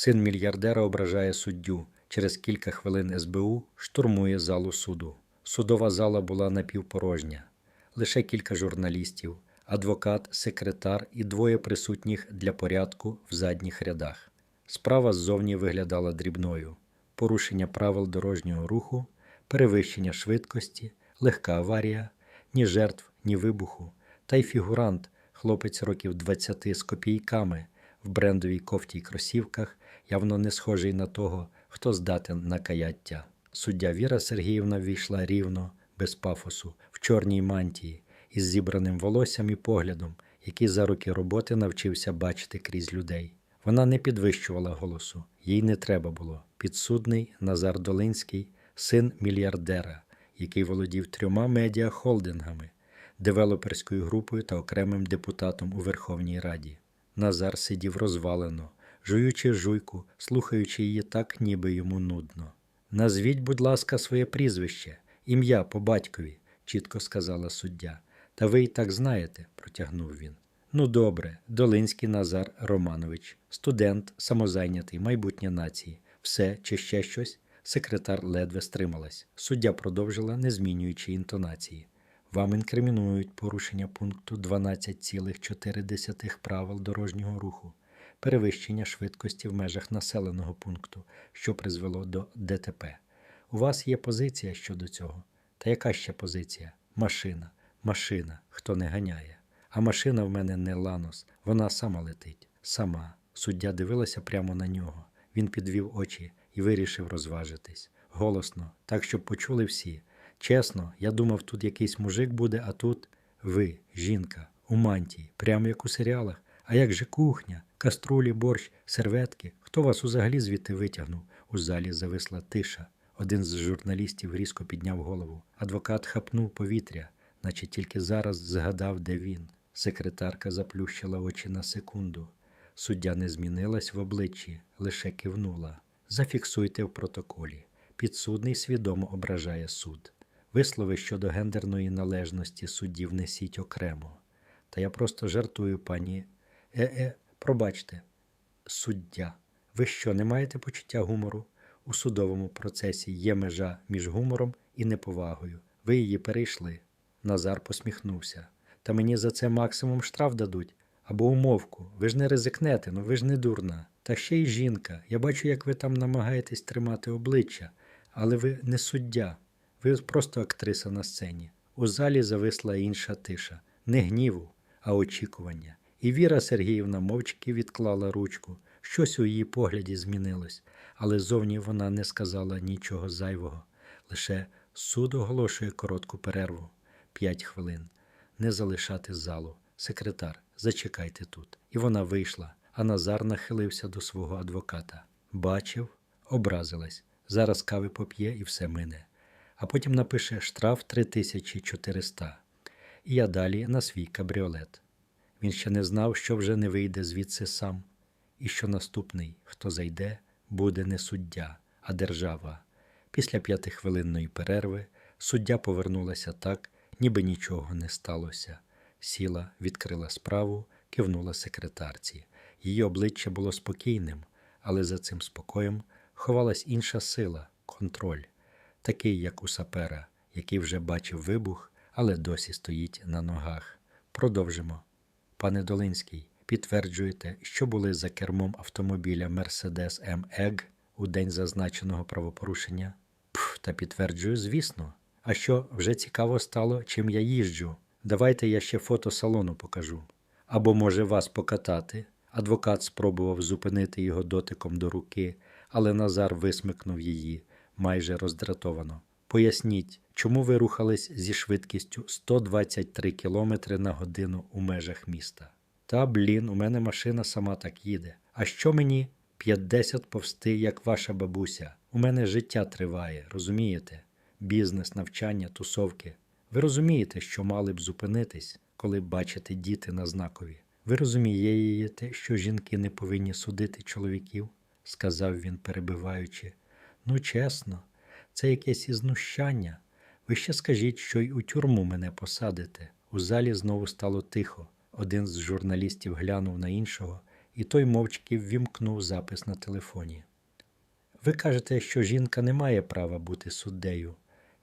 Син мільярдера ображає суддю. Через кілька хвилин СБУ штурмує залу суду. Судова зала була напівпорожня. Лише кілька журналістів, адвокат, секретар і двоє присутніх для порядку в задніх рядах. Справа ззовні виглядала дрібною: порушення правил дорожнього руху, перевищення швидкості, легка аварія, ні жертв, ні вибуху, та й фігурант, хлопець років 20 з копійками в брендовій кофті й кросівках, явно не схожий на того, хто здатен на каяття. Суддя Віра Сергіївна війшла рівно, без пафосу, в чорній мантії, із зібраним волоссям і поглядом, який за роки роботи навчився бачити крізь людей. Вона не підвищувала голосу, їй не треба було. Підсудний Назар Долинський, син мільярдера, який володів трьома медіахолдингами, девелоперською групою та окремим депутатом у Верховній Раді. Назар сидів розвалено, жуючи жуйку, слухаючи її так, ніби йому нудно. Назвіть, будь ласка, своє прізвище, ім'я по батькові, чітко сказала суддя. Та ви й так знаєте, протягнув він. Ну, добре, Долинський Назар Романович, студент, самозайнятий, майбутнє нації. Все чи ще щось? Секретар ледве стрималась. Суддя продовжила, не змінюючи інтонації. Вам інкримінують порушення пункту 12,4 правил дорожнього руху, перевищення швидкості в межах населеного пункту, що призвело до ДТП. У вас є позиція щодо цього. Та яка ще позиція? Машина, машина, хто не ганяє. А машина в мене не ланос, вона сама летить. Сама. Суддя дивилася прямо на нього. Він підвів очі і вирішив розважитись. Голосно, так, щоб почули всі. Чесно, я думав, тут якийсь мужик буде, а тут ви, жінка, у мантії, прямо як у серіалах. А як же кухня, каструлі, борщ, серветки? Хто вас взагалі звідти витягнув? У залі зависла тиша. Один з журналістів різко підняв голову. Адвокат хапнув повітря, наче тільки зараз згадав, де він. Секретарка заплющила очі на секунду. Суддя не змінилась в обличчі, лише кивнула. Зафіксуйте в протоколі. Підсудний свідомо ображає суд. Вислови щодо гендерної належності суддів несіть окремо. Та я просто жартую, пані. Е-е, пробачте. Суддя. Ви що, не маєте почуття гумору? У судовому процесі є межа між гумором і неповагою. Ви її перейшли. Назар посміхнувся. Та мені за це максимум штраф дадуть. Або умовку. Ви ж не ризикнете, ну ви ж не дурна. Та ще й жінка. Я бачу, як ви там намагаєтесь тримати обличчя, але ви не суддя. Ви просто актриса на сцені. У залі зависла інша тиша, не гніву, а очікування. І Віра Сергіївна мовчки відклала ручку. Щось у її погляді змінилось, але зовні вона не сказала нічого зайвого. Лише суд оголошує коротку перерву п'ять хвилин. Не залишати залу. Секретар, зачекайте тут. І вона вийшла, а Назар нахилився до свого адвоката. Бачив, образилась. Зараз кави поп'є і все мине. А потім напише штраф 3400. І я далі на свій кабріолет. Він ще не знав, що вже не вийде звідси сам, і що наступний, хто зайде, буде не суддя, а держава. Після п'ятихвилинної перерви суддя повернулася так, ніби нічого не сталося. Сіла, відкрила справу, кивнула секретарці. Її обличчя було спокійним, але за цим спокоєм ховалась інша сила контроль, такий, як у сапера, який вже бачив вибух, але досі стоїть на ногах. Продовжимо. Пане Долинський, підтверджуєте, що були за кермом автомобіля Mercedes M-EG у день зазначеного правопорушення? Пф, та підтверджую, звісно. А що вже цікаво стало, чим я їжджу? Давайте я ще фото салону покажу. Або, може, вас покатати. Адвокат спробував зупинити його дотиком до руки, але Назар висмикнув її майже роздратовано. Поясніть, чому ви рухались зі швидкістю 123 км на годину у межах міста? Та, блін, у мене машина сама так їде. А що мені 50 повсти, як ваша бабуся? У мене життя триває, розумієте? Бізнес, навчання, тусовки. Ви розумієте, що мали б зупинитись, коли бачите діти на знакові. Ви розумієте, що жінки не повинні судити чоловіків? сказав він, перебиваючи. Ну, чесно, це якесь ізнущання. Ви ще скажіть, що й у тюрму мене посадите. У залі знову стало тихо. Один з журналістів глянув на іншого і той мовчки ввімкнув запис на телефоні. Ви кажете, що жінка не має права бути суддею.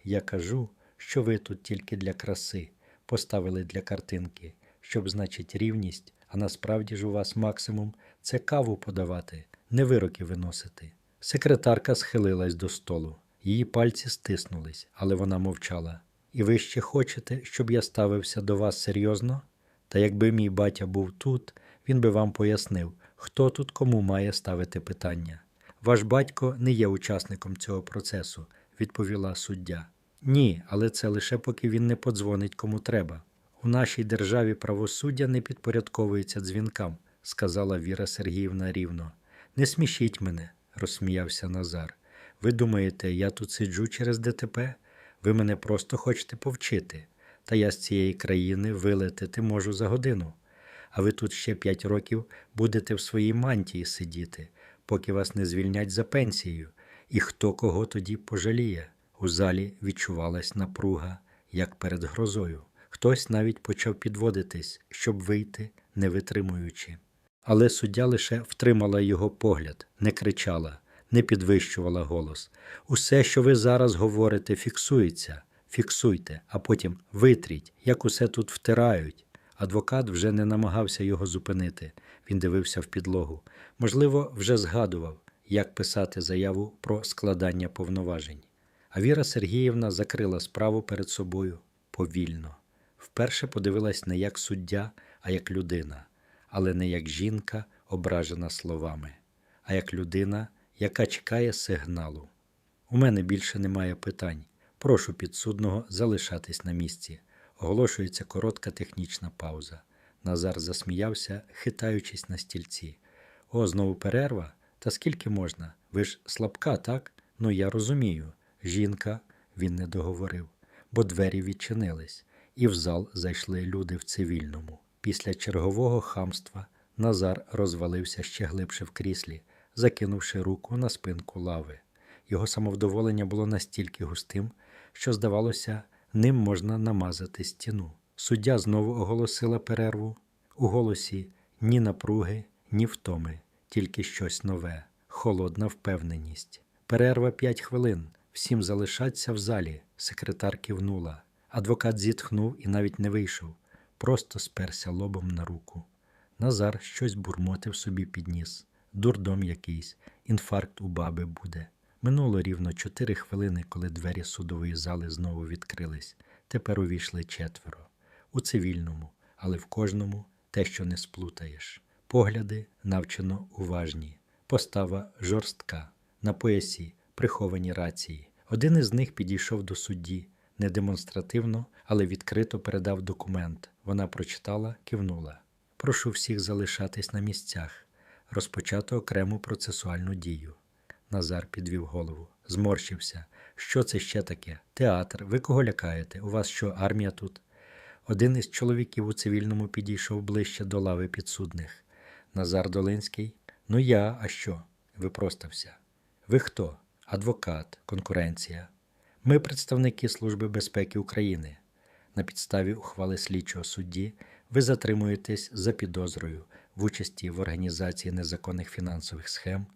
Я кажу, що ви тут тільки для краси, поставили для картинки, щоб значить рівність, а насправді ж у вас максимум це каву подавати, не вироки виносити. Секретарка схилилась до столу. Її пальці стиснулись, але вона мовчала. І ви ще хочете, щоб я ставився до вас серйозно? Та якби мій батя був тут, він би вам пояснив, хто тут кому має ставити питання. Ваш батько не є учасником цього процесу, відповіла суддя. Ні, але це лише поки він не подзвонить кому треба. У нашій державі правосуддя не підпорядковується дзвінкам, сказала Віра Сергіївна рівно. Не смішіть мене, розсміявся Назар. Ви думаєте, я тут сиджу через ДТП? Ви мене просто хочете повчити. Та я з цієї країни вилетити можу за годину. А ви тут ще п'ять років будете в своїй мантії сидіти, поки вас не звільнять за пенсією. І хто кого тоді пожаліє? У залі відчувалась напруга, як перед грозою. Хтось навіть почав підводитись, щоб вийти, не витримуючи. Але суддя лише втримала його погляд, не кричала, не підвищувала голос. Усе, що ви зараз говорите, фіксується. Фіксуйте, а потім витріть, як усе тут втирають. Адвокат вже не намагався його зупинити. Він дивився в підлогу. Можливо, вже згадував, як писати заяву про складання повноважень. А Віра Сергіївна закрила справу перед собою повільно. Вперше подивилась не як суддя, а як людина, але не як жінка, ображена словами, а як людина, яка чекає сигналу. У мене більше немає питань. Прошу підсудного залишатись на місці. Оголошується коротка технічна пауза. Назар засміявся, хитаючись на стільці. О, знову перерва? Та скільки можна? Ви ж слабка, так? Ну я розумію. Жінка, він не договорив, бо двері відчинились, і в зал зайшли люди в цивільному. Після чергового хамства Назар розвалився ще глибше в кріслі, закинувши руку на спинку лави. Його самовдоволення було настільки густим, що, здавалося, ним можна намазати стіну. Суддя знову оголосила перерву. У голосі ні напруги, ні втоми, тільки щось нове, холодна впевненість. Перерва п'ять хвилин. Всім залишаться в залі. Секретар кивнула. Адвокат зітхнув і навіть не вийшов, просто сперся лобом на руку. Назар щось бурмотив собі підніс. Дурдом якийсь, інфаркт у баби буде. Минуло рівно чотири хвилини, коли двері судової зали знову відкрились. Тепер увійшли четверо. У цивільному, але в кожному те, що не сплутаєш. Погляди навчено уважні, постава жорстка, на поясі приховані рації. Один із них підійшов до судді, не демонстративно, але відкрито передав документ. Вона прочитала, кивнула. Прошу всіх залишатись на місцях, розпочати окрему процесуальну дію. Назар підвів голову, зморщився. Що це ще таке? Театр. Ви кого лякаєте? У вас що, армія тут? Один із чоловіків у цивільному підійшов ближче до лави підсудних. Назар Долинський. Ну я, а що? Випростався. Ви хто? Адвокат, конкуренція. Ми представники Служби безпеки України. На підставі ухвали слідчого судді ви затримуєтесь за підозрою в участі в організації незаконних фінансових схем,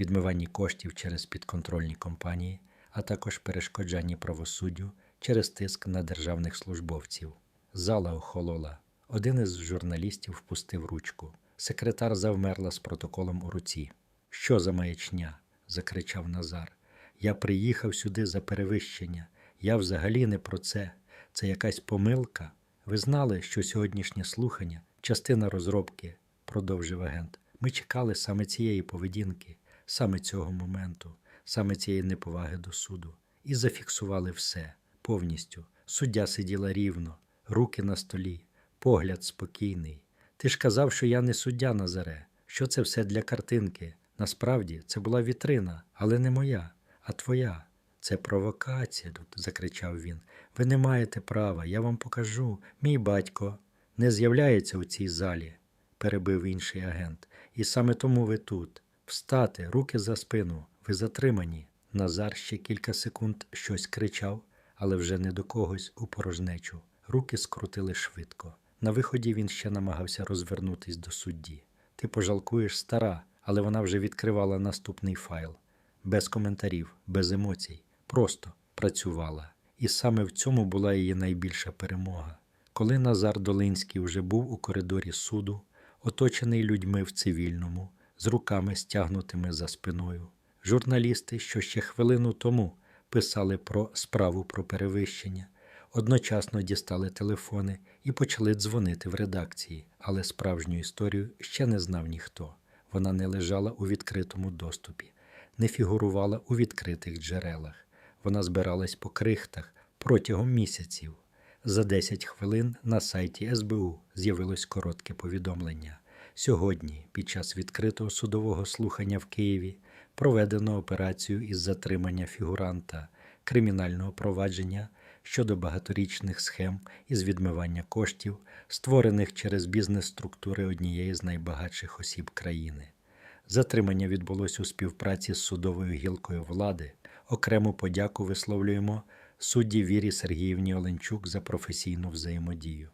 відмиванні коштів через підконтрольні компанії, а також перешкоджанні правосуддю через тиск на державних службовців. Зала охолола. Один із журналістів впустив ручку. Секретар завмерла з протоколом у руці. Що за маячня? закричав Назар. Я приїхав сюди за перевищення. Я взагалі не про це. Це якась помилка. Ви знали, що сьогоднішнє слухання частина розробки, продовжив агент. Ми чекали саме цієї поведінки, саме цього моменту, саме цієї неповаги до суду. І зафіксували все повністю. Суддя сиділа рівно, руки на столі, погляд спокійний. Ти ж казав, що я не суддя Назаре, що це все для картинки. Насправді це була вітрина, але не моя, а твоя. Це провокація тут, закричав він. Ви не маєте права, я вам покажу. Мій батько не з'являється у цій залі, перебив інший агент. І саме тому ви тут. Встати, руки за спину, ви затримані. Назар ще кілька секунд щось кричав, але вже не до когось у порожнечу. Руки скрутили швидко. На виході він ще намагався розвернутись до судді. ти пожалкуєш стара, але вона вже відкривала наступний файл. Без коментарів, без емоцій, просто працювала. І саме в цьому була її найбільша перемога. Коли Назар Долинський вже був у коридорі суду, оточений людьми в цивільному, з руками стягнутими за спиною, журналісти, що ще хвилину тому писали про справу про перевищення, одночасно дістали телефони і почали дзвонити в редакції, але справжню історію ще не знав ніхто. Вона не лежала у відкритому доступі, не фігурувала у відкритих джерелах. Вона збиралась по крихтах протягом місяців. За 10 хвилин на сайті СБУ з'явилось коротке повідомлення. Сьогодні, під час відкритого судового слухання в Києві, проведено операцію із затримання фігуранта кримінального провадження щодо багаторічних схем із відмивання коштів, створених через бізнес-структури однієї з найбагатших осіб країни. Затримання відбулось у співпраці з судовою гілкою влади. Окрему подяку висловлюємо судді Вірі Сергіївні Оленчук за професійну взаємодію.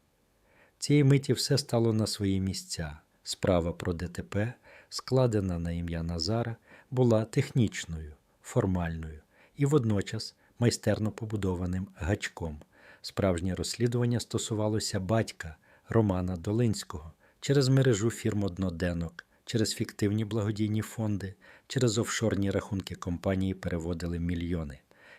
Цієї миті все стало на свої місця. Справа про ДТП, складена на ім'я Назара, була технічною, формальною і водночас майстерно побудованим гачком. Справжнє розслідування стосувалося батька Романа Долинського через мережу фірм одноденок, через фіктивні благодійні фонди, через офшорні рахунки компанії переводили мільйони.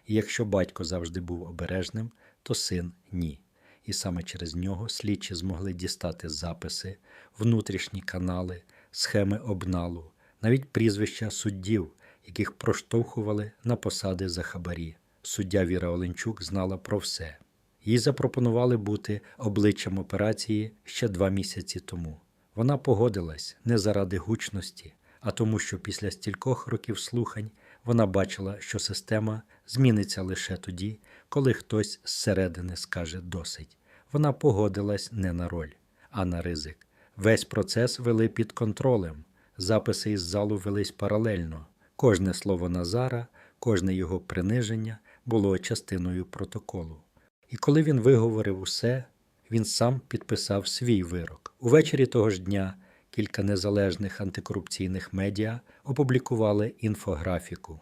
І якщо батько завжди був обережним, то син ні. І саме через нього слідчі змогли дістати записи, внутрішні канали, схеми обналу, навіть прізвища суддів, яких проштовхували на посади за хабарі. Суддя Віра Оленчук знала про все. Їй запропонували бути обличчям операції ще два місяці тому. Вона погодилась не заради гучності, а тому, що після стількох років слухань вона бачила, що система зміниться лише тоді, коли хтось зсередини скаже досить. Вона погодилась не на роль, а на ризик. Весь процес вели під контролем. Записи із залу велись паралельно. Кожне слово Назара, кожне його приниження було частиною протоколу. І коли він виговорив усе, він сам підписав свій вирок. Увечері того ж дня кілька незалежних антикорупційних медіа опублікували інфографіку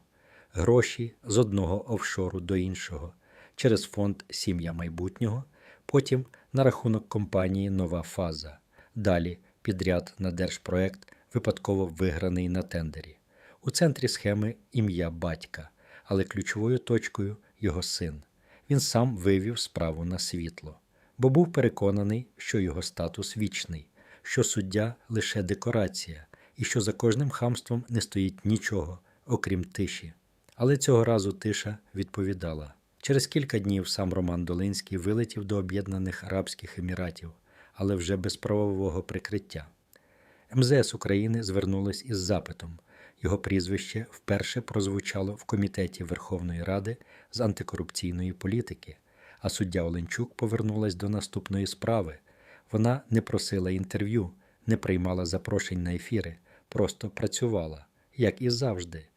гроші з одного офшору до іншого через фонд Сім'я майбутнього, потім на рахунок компанії Нова Фаза. Далі підряд на держпроект, випадково виграний на тендері. У центрі схеми ім'я батька, але ключовою точкою його син. Він сам вивів справу на світло, бо був переконаний, що його статус вічний, що суддя лише декорація, і що за кожним хамством не стоїть нічого, окрім тиші. Але цього разу тиша відповідала. Через кілька днів сам Роман Долинський вилетів до Об'єднаних Арабських Еміратів, але вже без правового прикриття. МЗС України звернулось із запитом. Його прізвище вперше прозвучало в комітеті Верховної Ради з антикорупційної політики, а суддя Оленчук повернулась до наступної справи. Вона не просила інтерв'ю, не приймала запрошень на ефіри, просто працювала, як і завжди.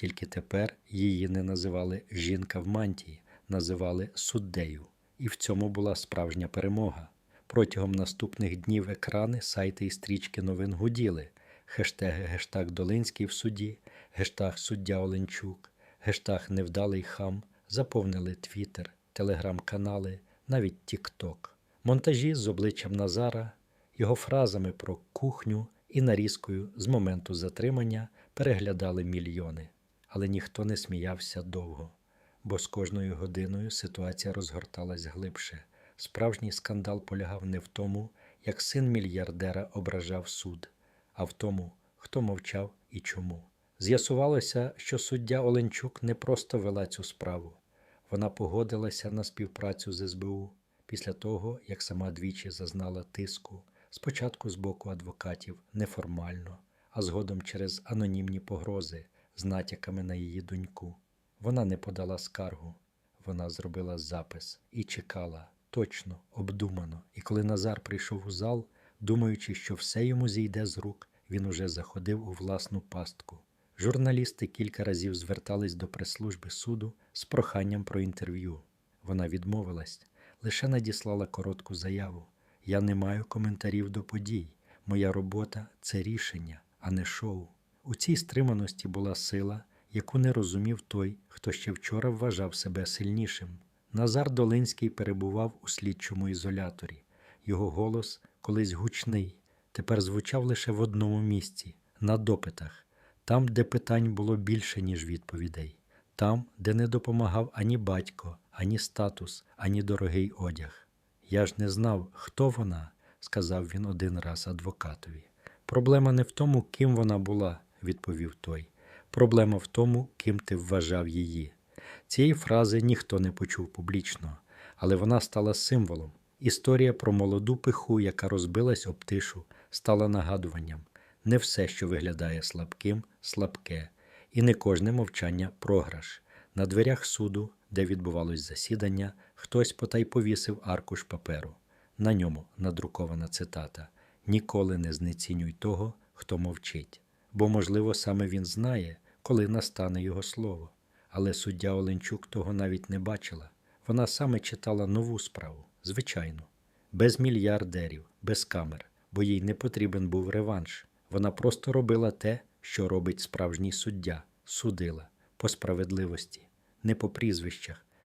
Тільки тепер її не називали жінка в мантії, називали суддею. І в цьому була справжня перемога. Протягом наступних днів екрани, сайти і стрічки новин гуділи. Хештеги гештаг Долинський в суді, гештаг суддя Оленчук, гештаг Невдалий хам заповнили Твіттер, телеграм-канали, навіть Тікток. Монтажі з обличчям Назара, його фразами про кухню і нарізкою з моменту затримання переглядали мільйони, але ніхто не сміявся довго, бо з кожною годиною ситуація розгорталась глибше. Справжній скандал полягав не в тому, як син мільярдера ображав суд, а в тому, хто мовчав і чому. З'ясувалося, що суддя Оленчук не просто вела цю справу, вона погодилася на співпрацю з СБУ після того, як сама двічі зазнала тиску, спочатку з боку адвокатів неформально, а згодом через анонімні погрози з натяками на її доньку. Вона не подала скаргу, вона зробила запис і чекала точно, обдумано. І коли Назар прийшов у зал, думаючи, що все йому зійде з рук, він уже заходив у власну пастку. Журналісти кілька разів звертались до прес-служби суду з проханням про інтерв'ю. Вона відмовилась, лише надіслала коротку заяву. Я не маю коментарів до подій. Моя робота це рішення, а не шоу. У цій стриманості була сила, яку не розумів той, хто ще вчора вважав себе сильнішим. Назар Долинський перебував у слідчому ізоляторі. Його голос, колись гучний, тепер звучав лише в одному місці на допитах, там, де питань було більше, ніж відповідей, там, де не допомагав ані батько, ані статус, ані дорогий одяг. Я ж не знав, хто вона, сказав він один раз адвокатові. Проблема не в тому, ким вона була, відповів той. Проблема в тому, ким ти вважав її. Цієї фрази ніхто не почув публічно, але вона стала символом. Історія про молоду пиху, яка розбилась об тишу, стала нагадуванням. Не все, що виглядає слабким, слабке, і не кожне мовчання програш. На дверях суду, де відбувалось засідання, хтось потай повісив аркуш паперу. На ньому надрукована цитата: Ніколи не знецінюй того, хто мовчить, бо, можливо, саме він знає, коли настане його слово. Але суддя Оленчук того навіть не бачила. Вона саме читала нову справу, звичайну, без мільярдерів, без камер, бо їй не потрібен був реванш. Вона просто робила те, що робить справжній суддя, судила по справедливості, не по прізвищах,